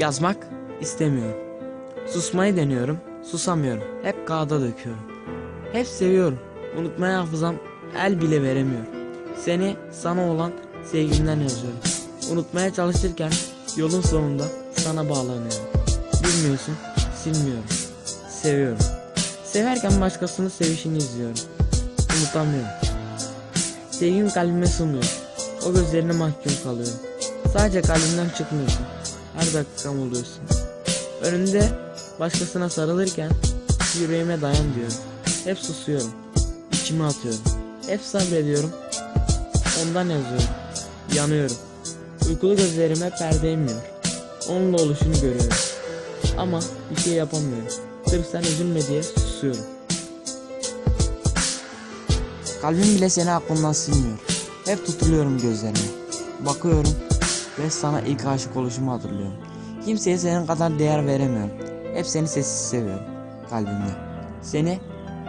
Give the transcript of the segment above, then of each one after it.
Yazmak istemiyorum. Susmayı deniyorum, susamıyorum. Hep kağıda döküyorum. Hep seviyorum. Unutmaya hafızam el bile veremiyor. Seni sana olan sevgimden yazıyorum. Unutmaya çalışırken yolun sonunda sana bağlanıyorum. Bilmiyorsun, silmiyorum. Seviyorum. Severken başkasının sevişini izliyorum. Unutamıyorum. Sevgim kalbime sığmıyor. O gözlerine mahkum kalıyorum. Sadece kalbimden çıkmıyorsun. Her dakikam oluyorsun. Önünde başkasına sarılırken yüreğime dayan diyorum. Hep susuyorum. İçime atıyorum. Hep sabrediyorum. Ondan yazıyorum. Yanıyorum. Uykulu gözlerime perde inmiyor. Onunla oluşunu görüyorum. Ama bir şey yapamıyorum. Sırf sen üzülme diye susuyorum. Kalbim bile seni aklımdan silmiyor. Hep tutuluyorum gözlerine. Bakıyorum ve sana ilk aşık oluşumu hatırlıyorum. Kimseye senin kadar değer veremiyorum. Hep seni sessiz seviyorum kalbimde. Seni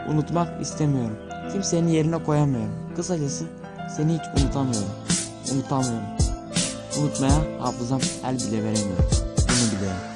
unutmak istemiyorum. Kimsenin yerine koyamıyorum. Kısacası seni hiç unutamıyorum. Unutamıyorum. Unutmaya hafızam el bile veremiyor. Bunu biliyorum.